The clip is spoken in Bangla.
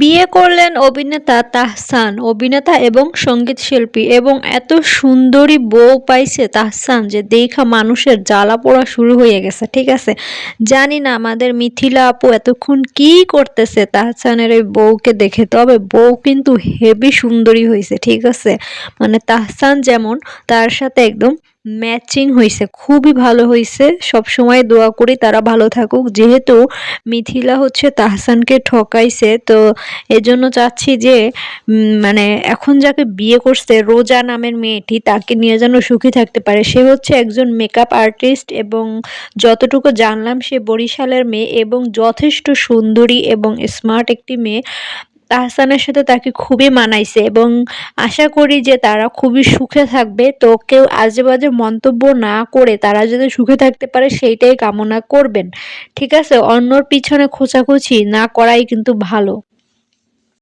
বিয়ে করলেন অভিনেতা তাহসান, অভিনেতা এবং সংগীত শিল্পী এবং এত সুন্দরী বউ পাইছে তাহসান যে দেখা মানুষের জ্বালা পোড়া শুরু হয়ে গেছে, ঠিক আছে? জানি না আমাদের মিথিলা আপু এতক্ষণ কি করতেছে তাহসানের ওই বউকে দেখে, তবে বউ কিন্তু হেভি সুন্দরী হয়েছে ঠিক আছে? মানে তাহসান যেমন, তার সাথে একদম ম্যাচিং হয়েছে খুবই ভালো হয়েছে সবসময় দোয়া করি তারা ভালো থাকুক। যেহেতু মিথিলা হচ্ছে তাহসানকে ঠকাইছে, তো এজন্য চাচ্ছি যে মানে এখন যাকে বিয়ে করছে, রোজা নামের মেয়েটি, তাকে নিয়ে যেন সুখী থাকতে পারে। সে হচ্ছে একজন মেকআপ আর্টিস্ট এবং যতটুকু জানলাম, সে বরিশালের মেয়ে এবং যথেষ্ট সুন্দরী এবং স্মার্ট একটি মেয়ে। তাহসানের সাথে তাকে খুবই মানাইছে এবং আশা করি যে তারা খুবই সুখে থাকবে। তো কেউ আজে বাজে মন্তব্য না করে তারা যদি সুখে থাকতে পারে সেইটাই কামনা করবেন। ঠিক আছে? অন্যর পিছনে খোঁচাখুচি না করাই কিন্তু ভালো।